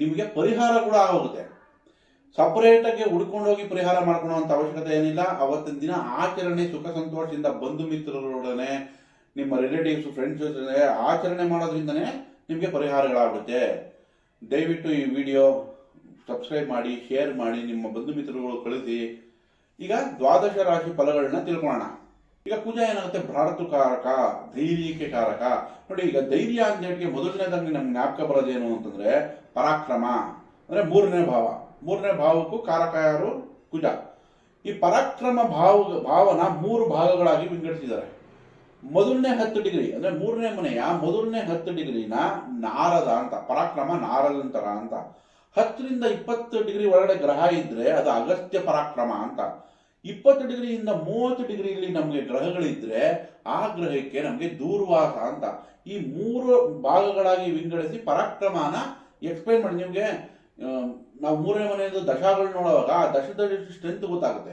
ನಿಮಗೆ ಪರಿಹಾರ ಕೂಡ ಆಗೋಗುತ್ತೆ. ಸಪರೇಟಾಗಿ ಹುಡ್ಕೊಂಡೋಗಿ ಪರಿಹಾರ ಮಾಡ್ಕೊಳ್ಳುವಂಥ ಅವಶ್ಯಕತೆ ಏನಿಲ್ಲ. ಅವತ್ತಿನ ದಿನ ಆಚರಣೆ ಸುಖ ಸಂತೋಷದಿಂದ ಬಂಧು ಮಿತ್ರರೊಡನೆ, ನಿಮ್ಮ ರಿಲೇಟಿವ್ಸ್ ಫ್ರೆಂಡ್ಸ್ ಜೊತೆ ಆಚರಣೆ ಮಾಡೋದ್ರಿಂದನೇ ನಿಮಗೆ ಪರಿಹಾರಗಳಾಗುತ್ತೆ. ದಯವಿಟ್ಟು ಈ ವಿಡಿಯೋ ಸಬ್ಸ್ಕ್ರೈಬ್ ಮಾಡಿ ಶೇರ್ ಮಾಡಿ, ನಿಮ್ಮ ಬಂಧು ಮಿತ್ರರುಗಳು ಕಳಿಸಿ. ಈಗ ದ್ವಾದಶ ರಾಶಿ ಫಲಗಳನ್ನ ತಿಳ್ಕೊಳ್ಳೋಣ. ಈಗ ಕುಜ ಏನಾಗುತ್ತೆ? ಭ್ರಾತೃಕಾರಕ ಧೈರ್ಯಕ್ಕೆ ಕಾರಕ ನೋಡಿ, ಈಗ ಧೈರ್ಯ ಅಂತ ಹೇಳಿಕೆ ಮೊದಲನೇದಾಗಿ ನಮ್ಗೆ ಜ್ಞಾಪಕ ಬರೋದೇನು ಅಂತಂದ್ರೆ ಪರಾಕ್ರಮ. ಅಂದ್ರೆ ಮೂರನೇ ಭಾವ. ಮೂರನೇ ಭಾವಕ್ಕೂ ಕಾರಕ ಯಾರು ಕುಜ. ಈ ಪರಾಕ್ರಮ ಭಾವ, ಭಾವನ ಮೂರು ಭಾಗಗಳಾಗಿ ವಿಂಗಡಿಸಿದ್ದಾರೆ. ಮೊದಲನೇ ಹತ್ತು ಡಿಗ್ರಿ, ಅಂದ್ರೆ ಮೂರನೇ ಮನೆಯ ಮೊದಲನೇ ಹತ್ತು ಡಿಗ್ರಿನ ನಾರದ ಅಂತ, ಪರಾಕ್ರಮ ನಾರದಂತರ ಅಂತ. ಹತ್ತರಿಂದ ಇಪ್ಪತ್ತು ಡಿಗ್ರಿ ಒಳಗಡೆ ಗ್ರಹ ಇದ್ರೆ ಅದು ಅಗತ್ಯ ಪರಾಕ್ರಮ ಅಂತ. ಇಪ್ಪತ್ತು ಡಿಗ್ರಿಯಿಂದ ಮೂವತ್ತು ಡಿಗ್ರಿಯಲ್ಲಿ ನಮಗೆ ಗ್ರಹಗಳಿದ್ರೆ ಆ ಗ್ರಹಕ್ಕೆ ನಮಗೆ ದೂರ್ವಾಸ ಅಂತ. ಈ ಮೂರು ಭಾಗಗಳಾಗಿ ವಿಂಗಡಿಸಿ ಪರಾಕ್ರಮನ ಎಕ್ಸ್ಪ್ಲೈನ್ ಮಾಡಿ. ನಿಮಗೆ ನಾವು ಮೂರನೇ ಮನೆಯದು ದಶಾಗಳು ನೋಡುವಾಗ ಆ ದಶದ ಸ್ಟ್ರೆಂತ್ ಗೊತ್ತಾಗುತ್ತೆ?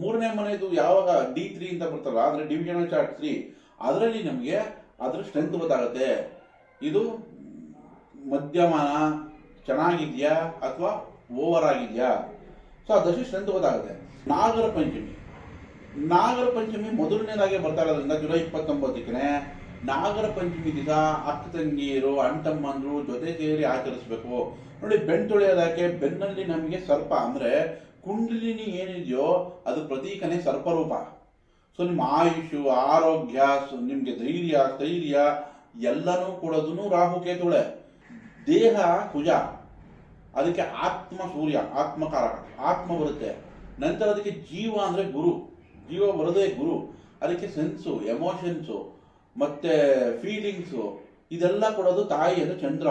ಮೂರನೇ ಮನೆಯದು ಯಾವಾಗ ಡಿ ತ್ರೀ ಅಂತ ಬರ್ತಲ್ಲ ಅಂದ್ರೆ ಡಿವಿಷನಲ್ ಚಾರ್ಟ್ ತ್ರೀ ಅದರಲ್ಲಿ ನಮಗೆ ಅದ್ರ ಸ್ಟ್ರೆಂತ್ ಗೊತ್ತಾಗುತ್ತೆ. ಇದು ಮಧ್ಯಮಾನ ಚೆನ್ನಾಗಿದೆಯಾ ಅಥವಾ ಓವರ್ ಆಗಿದೆಯಾ? ಸೊ ಆ ದಶ ಸ್ಟ್ರೆಂತ್ ಗೊತ್ತಾಗುತ್ತೆ. ನಾಗರ ಪಂಚಮಿ. ನಾಗರ ಪಂಚಮಿ ಮೊದಲನೇದಾಗೆ ಬರ್ತಾ ಇರೋದ್ರಿಂದ ಜುಲೈ ಇಪ್ಪತ್ತೊಂಬತ್ತಕ್ಕೆ ನಾಗರ ಪಂಚಮಿ ದಿನ ಅಕ್ಕ ತಂಗಿಯರು ಅಣ್ಣ ತಮ್ಮಂದ್ರು ಜೊತೆ ಸೇರಿ ಆಚರಿಸ್ಬೇಕು. ನೋಡಿ ಬೆನ್ ತೊಳೆಯೋದಕ್ಕೆ ಬೆನ್ನಲ್ಲಿ ನಮಗೆ ಸರ್ಪ ಅಂದ್ರೆ ಕುಂಡಲಿನಿ ಏನಿದೆಯೋ ಅದು ಪ್ರತೀಕನೇ ಸರ್ಪರೂಪ. ಸೊ ನಿಮ್ಮ ಆಯುಷು, ಆರೋಗ್ಯ ನಿಮಗೆ ಧೈರ್ಯ, ಸ್ಥೈರ್ಯ ಎಲ್ಲನೂ ಕೊಡೋದನ್ನು ರಾಹುಕೇತುಳೆ ದೇಹ ಕುಜ. ಅದಕ್ಕೆ ಆತ್ಮ ಸೂರ್ಯ, ಆತ್ಮಕಾರಕ, ಆತ್ಮ ಬರುತ್ತೆ ನಂತರ ಅದಕ್ಕೆ ಜೀವ ಅಂದ್ರೆ ಗುರು. ಜೀವ ಬರೋದೇ ಗುರು. ಅದಕ್ಕೆ ಸೆನ್ಸು ಎಮೋಷನ್ಸು ಮತ್ತೆ ಫೀಲಿಂಗ್ಸು ಇದೆಲ್ಲ ಕೊಡೋದು ತಾಯಿ ಅಂದ್ರೆ ಚಂದ್ರ.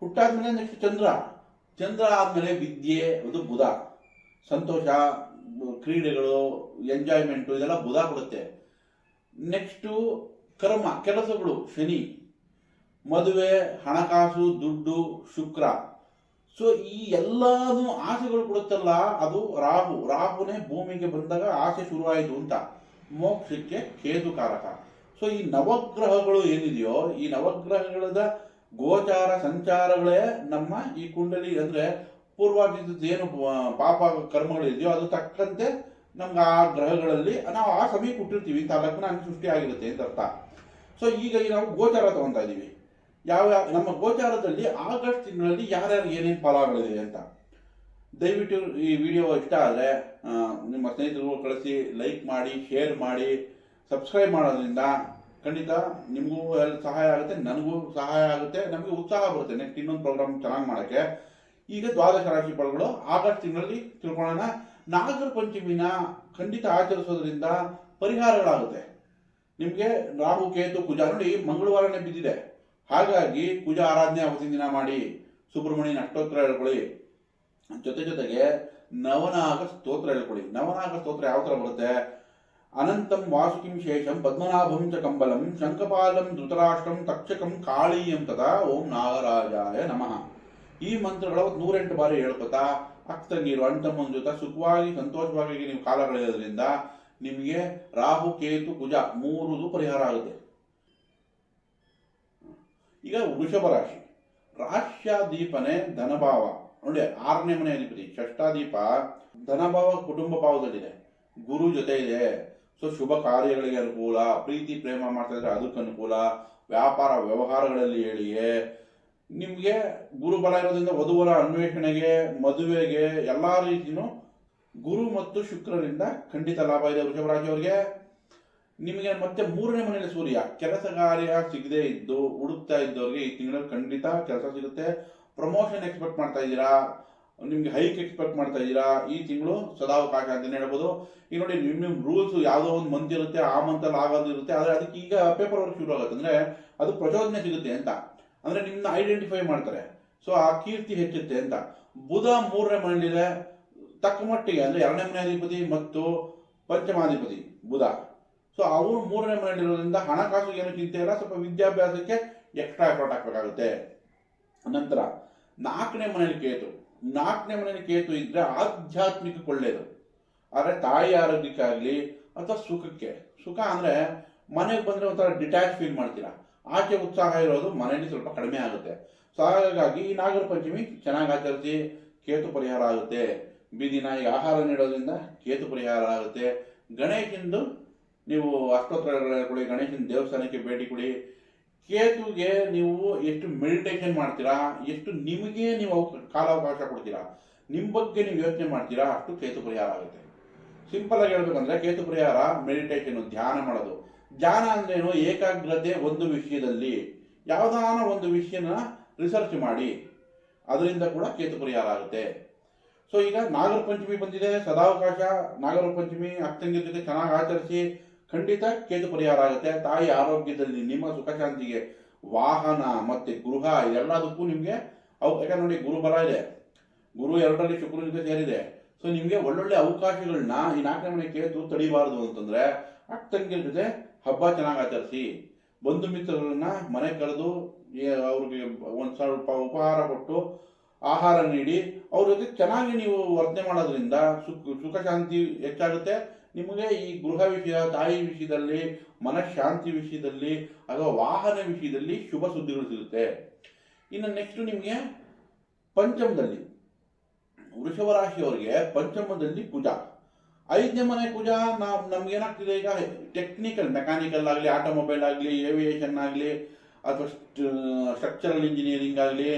ಹುಟ್ಟಾದ್ಮೇಲೆ ನೆಕ್ಸ್ಟ್ ಚಂದ್ರ. ಚಂದ್ರ ಆದಮೇಲೆ ವಿದ್ಯೆ ಅದು ಬುಧ. ಸಂತೋಷ, ಕ್ರೀಡೆಗಳು ಎಂಜಾಯ್ಮೆಂಟು ಇದೆಲ್ಲ ಬುಧ ಕೊಡುತ್ತೆ. ನೆಕ್ಸ್ಟು ಕರ್ಮ, ಕೆಲಸಗಳು, ಶನಿ. ಮದುವೆ, ಹಣಕಾಸು, ದುಡ್ಡು, ಶುಕ್ರ. ಸೊ ಈ ಎಲ್ಲಾನು ಆಸೆಗಳು ಕೊಡುತ್ತಲ್ಲ, ಅದು ರಾಹು. ರಾಹುನೇ ಭೂಮಿಗೆ ಬಂದಾಗ ಆಸೆ ಶುರುವಾಯಿತು ಅಂತ. ಮೋಕ್ಷಕ್ಕೆ ಕೇತುಕಾರಕ. ಸೊ ಈ ನವಗ್ರಹಗಳು ಏನಿದೆಯೋ, ಈ ನವಗ್ರಹಗಳದ ಗೋಚಾರ, ಸಂಚಾರಗಳೇ ನಮ್ಮ ಈ ಕುಂಡಲಿ ಅಂದ್ರೆ ಪೂರ್ವಾರ್ಜಿತದ್ದು ಏನು ಪಾಪ ಕರ್ಮಗಳಿದೆಯೋ, ಅದು ತಕ್ಕಂತೆ ನಮ್ಗೆ ಆ ಗ್ರಹಗಳಲ್ಲಿ ನಾವು ಆ ಸಮಯಕ್ಕೆ ಹುಟ್ಟಿರ್ತೀವಿ. ಇಂಥ ಲಗ್ನ ಸೃಷ್ಟಿ ಆಗಿರುತ್ತೆ ಅಂತ ಅರ್ಥ. ಸೊ ಈಗ ನಾವು ಗೋಚಾರ ತಗೊತಾ ಇದೀವಿ ಯಾವ ಯಾವ- ನಮ್ಮ ಗೋಚಾರದಲ್ಲಿ ಆಗಸ್ಟ್ ತಿಂಗಳಲ್ಲಿ ಯಾರ್ಯಾರು ಏನೇನು ಫಲಗಳಿದೆ ಅಂತ. ದಯವಿಟ್ಟು ಈ ವಿಡಿಯೋ ಇಷ್ಟ ಆದರೆ ನಿಮ್ಮ ಸ್ನೇಹಿತರಿಗೂ ಕಳಿಸಿ, ಲೈಕ್ ಮಾಡಿ, ಶೇರ್ ಮಾಡಿ, ಸಬ್ಸ್ಕ್ರೈಬ್ ಮಾಡೋದ್ರಿಂದ ಖಂಡಿತ ನಿಮಗೂ ಎಲ್ಲ ಸಹಾಯ ಆಗುತ್ತೆ, ನನಗೂ ಸಹಾಯ ಆಗುತ್ತೆ, ನಮಗೆ ಉತ್ಸಾಹ ಬರುತ್ತೆ ನೆಕ್ಸ್ಟ್ ಇನ್ನೊಂದು ಪ್ರೋಗ್ರಾಮ್ ಚೆನ್ನಾಗಿ ಮಾಡೋಕ್ಕೆ. ಈಗ ದ್ವಾದಶ ರಾಶಿ ಫಲಗಳು, ಆಗಸ್ಟ್ ತಿಂಗಳಲ್ಲಿ ತಿಳ್ಕೊಳ್ಳೋಣ. ನಾಗರ ಪಂಚಮಿನ ಖಂಡಿತ ಆಚರಿಸೋದ್ರಿಂದ ಪರಿಹಾರಗಳಾಗುತ್ತೆ. ನಿಮಗೆ ರಾಹು, ಕೇತು ಪೂಜಾ ನೋಡಿ ಮಂಗಳವಾರನೇ ಬಿದ್ದಿದೆ. ಹಾಗಾಗಿ ಪೂಜಾ ಆರಾಧನೆ ಅವತ್ತಿನ ದಿನ ಮಾಡಿ ಸುಬ್ರಹ್ಮಣ್ಯನ ಅಷ್ಟೋತ್ತರ ಹೇಳ್ಕೊಳ್ಳಿ. ಜೊತೆ ಜೊತೆಗೆ ನವನಾಗ ಸ್ತೋತ್ರ ಹೇಳ್ಕೊಳ್ಳಿ. ನವನಾಗ ಸ್ತೋತ್ರ ಯಾವ ಥರ ಬರುತ್ತೆ? ಅನಂತಂ ವಾಸುಕಿಂ ಶೇಷಂ ಪದ್ಮನಾಭಂ ಚ ಕಂಬಲಂ ಶಂಕಪಾಲಂ ಧೃತರಾಷ್ಟ್ರಂ ತಕ್ಷಕಂ ಕಾಳಿ ತಥಾ ಓಂ ನಾಗರಾಜಾಯ ನಮಃ. ಈ ಮಂತ್ರಗಳು ನೂರೆಂಟು ಬಾರಿ ಹೇಳ್ಕೊತಾ, ಅಕ್ತ ನೀರು, ಅಣ್ಣ ತಮ್ಮನ ಜೊತೆ ಸುಖವಾಗಿ, ಸಂತೋಷವಾಗಿ ನೀವು ಕಾಲ ಕಳೆಯೋದ್ರಿಂದ ನಿಮಗೆ ರಾಹು, ಕೇತು, ಕುಜ ಮೂರುದು ಪರಿಹಾರ ಆಗುತ್ತೆ. ಈಗ ವೃಷಭ ರಾಶಿ. ರಾಶ್ಯಾದೀಪನೆ ಧನಭಾವ. ನೋಡಿ, ಆರನೇ ಮನೆ ಅಧಿಪತಿ ಷಷ್ಟಾದೀಪ ಧನಭಾವ ಕುಟುಂಬ ಭಾವದಲ್ಲಿದೆ. ಗುರು ಜೊತೆ ಇದೆ. ಸೊ ಶುಭ ಕಾರ್ಯಗಳಿಗೆ ಅನುಕೂಲ, ಪ್ರೀತಿ, ಪ್ರೇಮ ಮಾಡ್ತಾ ಇದ್ರೆ ಅದಕ್ಕೆ ಅನುಕೂಲ, ವ್ಯಾಪಾರ ವ್ಯವಹಾರಗಳಲ್ಲಿ ಹೇಳಿಯೇ ನಿಮಗೆ ಗುರುಬಲ ಇರೋದ್ರಿಂದ ವಧುವರ ಅನ್ವೇಷಣೆಗೆ, ಮದುವೆಗೆ ಎಲ್ಲಾ ರೀತಿಯೂ ಗುರು ಮತ್ತು ಶುಕ್ರರಿಂದ ಖಂಡಿತ ಲಾಭ ಇದೆ ವೃಷಭ ರಾಶಿಯವರಿಗೆ. ನಿಮಗೆ ಮತ್ತೆ ಮೂರನೇ ಮನೆಯಲ್ಲಿ ಸೂರ್ಯ, ಕೆಲಸ ಕಾರ್ಯ ಸಿಗದೆ ಇದ್ದು, ಹುಡುಕ್ತಾ ಇದ್ದವ್ರಿಗೆ ಈ ತಿಂಗಳಲ್ಲಿ ಖಂಡಿತ ಕೆಲಸ ಸಿಗುತ್ತೆ. ಪ್ರಮೋಷನ್ ಎಕ್ಸ್ಪೆಕ್ಟ್ ಮಾಡ್ತಾ ಇದ್ದೀರಾ? ನಿಮ್ಗೆ ಹೈಕ್ ಎಕ್ಸ್ಪೆಕ್ಟ್ ಮಾಡ್ತಾ ಇದ್ದೀರಾ? ಈ ತಿಂಗಳು ಸದಾವಕಾಶ ಅಂತಲೇ ಹೇಳ್ಬೋದು. ಈಗ ನೋಡಿ ನಿಮ್ಮ ನಿಮ್ ರೂಲ್ಸ್ ಯಾವುದೋ ಒಂದು ಮಂತ್ ಇರುತ್ತೆ, ಆ ಮಂತ್ ಅಲ್ಲಿ ಆಗೋದು ಇರುತ್ತೆ, ಆದ್ರೆ ಅದಕ್ಕೆ ಈಗ ಪೇಪರ್ ವರ್ಕ್ ಶುರು ಆಗುತ್ತೆ. ಅಂದ್ರೆ ಅದು ಪ್ರಚೋದನೆ ಸಿಗುತ್ತೆ ಅಂತ. ಅಂದ್ರೆ ನಿಮ್ನ ಐಡೆಂಟಿಫೈ ಮಾಡ್ತಾರೆ. ಸೊ ಆ ಕೀರ್ತಿ ಹೆಚ್ಚುತ್ತೆ ಅಂತ. ಬುಧ ಮೂರನೇ ಮನೆಯಲ್ಲಿದೆ. ತಕ್ಕ ಮಟ್ಟಿಗೆ ಅಂದ್ರೆ ಎರಡನೇ ಮನೆ ಅಧಿಪತಿ ಮತ್ತು ಪಂಚಮಾಧಿಪತಿ ಬುಧ. ಸೊ ಅವರು ಮೂರನೇ ಮನೆಯಲ್ಲಿರೋದ್ರಿಂದ ಹಣಕಾಸು ಏನು ಚಿಂತೆ ಇಲ್ಲ, ಸ್ವಲ್ಪ ವಿದ್ಯಾಭ್ಯಾಸಕ್ಕೆ ಎಕ್ಸ್ಟ್ರಾ ಎಫರ್ಟ್ ಹಾಕಬೇಕಾಗುತ್ತೆ. ನಂತರ, ನಾಲ್ಕನೇ ಮನೆಯಲ್ಲಿ ಕೇತು. ನಾಲ್ಕನೇ ಮನೆಯಲ್ಲಿ ಕೇತು ಇದ್ರೆ ಆಧ್ಯಾತ್ಮಿಕ ಒಳ್ಳೆಯದು ಆದರೆ ತಾಯಿ ಆರೋಗ್ಯಕ್ಕಾಗಲಿ ಅಥವಾ ಸುಖಕ್ಕೆ. ಸುಖ ಅಂದರೆ ಮನೆಗೆ ಬಂದರೆ ಒಂಥರ ಡಿಟ್ಯಾಚ್ ಫೀಲ್ ಮಾಡ್ತೀರಾ. ಆಚೆ ಉತ್ಸಾಹ ಇರೋದು ಮನೆಯಲ್ಲಿ ಸ್ವಲ್ಪ ಕಡಿಮೆ ಆಗುತ್ತೆ. ಸೊ ಹಾಗಾಗಿ ಈ ನಾಗರ ಪಂಚಮಿ ಚೆನ್ನಾಗಿ ಆಚರಿಸಿ ಕೇತು ಪರಿಹಾರ ಆಗುತ್ತೆ. ಬೀದಿ ನಾಯಿಗೆ ಆಹಾರ ನೀಡೋದ್ರಿಂದ ಕೇತು ಪರಿಹಾರ ಆಗುತ್ತೆ. ಗಣೇಶಂದು ನೀವು ಅಷ್ಟೋತ್ತರಗಳ ಗಣೇಶನ ದೇವಸ್ಥಾನಕ್ಕೆ ಭೇಟಿ ಕೊಡಿ. ಕೇತುಗೆ ನೀವು ಎಷ್ಟು ಮೆಡಿಟೇಷನ್ ಮಾಡ್ತೀರಾ, ಎಷ್ಟು ನಿಮಗೆ ನೀವು ಕಾಲಾವಕಾಶ ಕೊಡ್ತೀರಾ, ನಿಮ್ಮ ಬಗ್ಗೆ ನೀವು ಯೋಚನೆ ಮಾಡ್ತೀರಾ, ಅಷ್ಟು ಕೇತು ಪರಿಹಾರ ಆಗುತ್ತೆ. ಸಿಂಪಲ್ ಆಗಿ ಹೇಳ್ಬೇಕಂದ್ರೆ ಕೇತು ಪರಿಹಾರ ಮೆಡಿಟೇಷನ್ ಧ್ಯಾನ ಮಾಡೋದು. ಧ್ಯಾನ ಅಂದ್ರೇನು ಏಕಾಗ್ರತೆ ಒಂದು ವಿಷಯದಲ್ಲಿ, ಯಾವುದಾನ ಒಂದು ವಿಷಯನ ರಿಸರ್ಚ್ ಮಾಡಿ, ಅದರಿಂದ ಕೂಡ ಕೇತು ಪರಿಹಾರ ಆಗುತ್ತೆ. ಸೊ ಈಗ ನಾಗರ ಪಂಚಮಿ ಬಂದಿದೆ, ಸದಾವಕಾಶ ನಾಗರ ಪಂಚಮಿ ಅಕ್ಕಂಗಿರ ಜೊತೆ ಚೆನ್ನಾಗಿ ಆಚರಿಸಿ ಖಂಡಿತ ಕೇದು ಪರಿಹಾರ ಆಗುತ್ತೆ. ತಾಯಿ ಆರೋಗ್ಯದಲ್ಲಿ ನಿಮ್ಮ ಸುಖಶಾಂತಿಗೆ ವಾಹನ ಮತ್ತೆ ಗೃಹ ಎಲ್ಲದಕ್ಕೂ ನಿಮಗೆ ಅವು ಯಾಕಂದ್ರೆ ನೋಡಿ ಗುರು ಬಲ ಇದೆ. ಗುರು ಎರಡರಲ್ಲಿ ಶುಕ್ರ ಜೊತೆ ಸೇರಿದೆ. ಸೊ ನಿಮಗೆ ಒಳ್ಳೊಳ್ಳೆ ಅವಕಾಶಗಳನ್ನ ಈ ನಾಲ್ಕನೇ ಮನೆ ಕೇತು ತಡಿಬಾರದು ಅಂತಂದ್ರೆ ಅಕ್ಕ ತಂಗಿರ ಜೊತೆ ಹಬ್ಬ ಚೆನ್ನಾಗಿ ಆಚರಿಸಿ. ಬಂಧು ಮಿತ್ರರನ್ನ ಮನೆ ಕರೆದು ಅವ್ರಿಗೆ ಒಂದು ಸ್ವಲ್ಪ ಉಪಹಾರ ಕೊಟ್ಟು ಆಹಾರ ನೀಡಿ, ಅವ್ರ ಜೊತೆ ಚೆನ್ನಾಗಿ ನೀವು ವರ್ತನೆ ಮಾಡೋದ್ರಿಂದ ಸುಖ ಸುಖ ಶಾಂತಿ ಹೆಚ್ಚಾಗುತ್ತೆ. ನಿಮಗೆ ಈ ಗೃಹ ವಿಷಯ, ತಾಯಿ ವಿಷಯದಲ್ಲಿ, ಮನಃಶಾಂತಿ ವಿಷಯದಲ್ಲಿ ಅಥವಾ ವಾಹನ ವಿಷಯದಲ್ಲಿ ಶುಭ ಸುದ್ದಿಗಳು ಸಿಗುತ್ತೆ. ಇನ್ನು ನೆಕ್ಸ್ಟ್ ನಿಮಗೆ ಪಂಚಮದಲ್ಲಿ ವೃಷಭ ರಾಶಿಯವರಿಗೆ ಪಂಚಮದಲ್ಲಿ ಕುಜ ಐದನೇ ಮನೆ ಕುಜ ನಾವು ನಮ್ಗೇನಾಗ್ತಿದೆ ಈಗ? ಟೆಕ್ನಿಕಲ್ ಮೆಕ್ಯಾನಿಕಲ್ ಆಗಲಿ ಆಟೋಮೊಬೈಲ್ ಆಗಲಿ ಏವಿಯೇಷನ್ ಆಗಲಿ, ಅಥವಾ ಸ್ಟ್ರಕ್ಚರಲ್ ಇಂಜಿನಿಯರಿಂಗ್ ಆಗಲಿ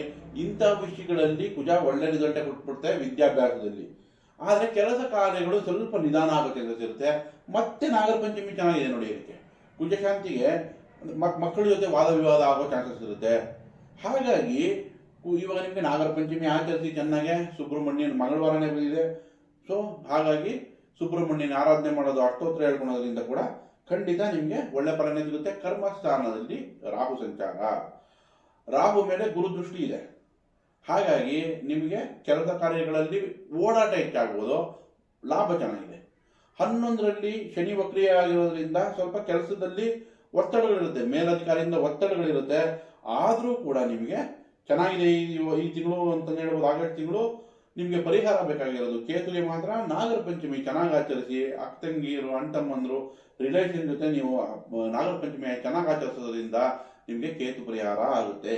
ಇಂಥ ವಿಷಯಗಳಲ್ಲಿ ಕುಜ ಒಳ್ಳೆ ರಿಸಲ್ಟೇ ಕೊಟ್ಬಿಡುತ್ತೆ ವಿದ್ಯಾಭ್ಯಾಸದಲ್ಲಿ. ಆದರೆ ಕೆಲಸ ಕಾರ್ಯಗಳು ಸ್ವಲ್ಪ ನಿಧಾನ ಆಗುತ್ತೆ ಅಂತ ಇರುತ್ತೆ ಮತ್ತೆ ನಾಗರ ಪಂಚಮಿ ಚೆನ್ನಾಗಿದೆ ನೋಡಿ ಇದಕ್ಕೆ. ಕುಜಶಾಂತಿಗೆ ಮಕ್, ಮಕ್ಕಳ ಜೊತೆ ವಾದ ವಿವಾದ ಆಗೋ ಚಾನ್ಸಸ್ ಇರುತ್ತೆ. ಹಾಗಾಗಿ ಇವಾಗ ನಿಮಗೆ ನಾಗರ ಪಂಚಮಿ ಆಚರಿಸಿ ಚೆನ್ನಾಗೆ ಸುಬ್ರಹ್ಮಣ್ಯನ ಮಂಗಳವಾರನೇ ಬಂದಿದೆ ಸೊ ಹಾಗಾಗಿ ಸುಬ್ರಹ್ಮಣ್ಯನ ಆರಾಧನೆ ಮಾಡೋದು ಅಷ್ಟೋತ್ರ ಹೇಳ್ಕೊಳೋದ್ರಿಂದ ಕೂಡ ಖಂಡಿತ ನಿಮಗೆ ಒಳ್ಳೆ ಪರಿಣಾಮ ಸಿಗುತ್ತೆ. ಕರ್ಮಸ್ಥಾನದಲ್ಲಿ ರಾಹು ಸಂಚಾರ. ರಾಹು ಮೇಲೆ ಗುರುದೃಷ್ಟಿ ಇದೆ. ಹಾಗಾಗಿ ನಿಮಗೆ ಕೆಲಸ ಕಾರ್ಯಗಳಲ್ಲಿ ಓಡಾಟ ಹೆಚ್ಚಾಗುವುದು ಲಾಭ ಚೆನ್ನಾಗಿದೆ. ಹನ್ನೊಂದರಲ್ಲಿ ಶನಿ ವಕ್ರಿಯ ಆಗಿರೋದ್ರಿಂದ ಸ್ವಲ್ಪ ಕೆಲಸದಲ್ಲಿ ಒತ್ತಡಗಳಿರುತ್ತೆ, ಮೇಲಧಿಕಾರಿಯಿಂದ ಒತ್ತಡಗಳಿರುತ್ತೆ. ಆದರೂ ಕೂಡ ನಿಮಗೆ ಚೆನ್ನಾಗಿದೆ ಈ ತಿಂಗಳು ಅಂತ ಹೇಳ್ಬೋದು, ಆಗಸ್ಟ್ ತಿಂಗಳು ನಿಮಗೆ ಪರಿಹಾರ ಬೇಕಾಗಿರೋದು. ಕೇತುಗೆ ಮಾತ್ರ ನಾಗರ ಪಂಚಮಿ ಚೆನ್ನಾಗಿ ಆಚರಿಸಿ ಅಕ್ಕಂಗಿರು ಅಣ್ತಮ್ಮಂದ್ರು ರಿಲೇಷನ್ ಜೊತೆ ನೀವು ನಾಗರ ಪಂಚಮಿ ಚೆನ್ನಾಗಿ ಆಚರಿಸೋದ್ರಿಂದ ನಿಮಗೆ ಕೇತು ಪರಿಹಾರ ಆಗುತ್ತೆ.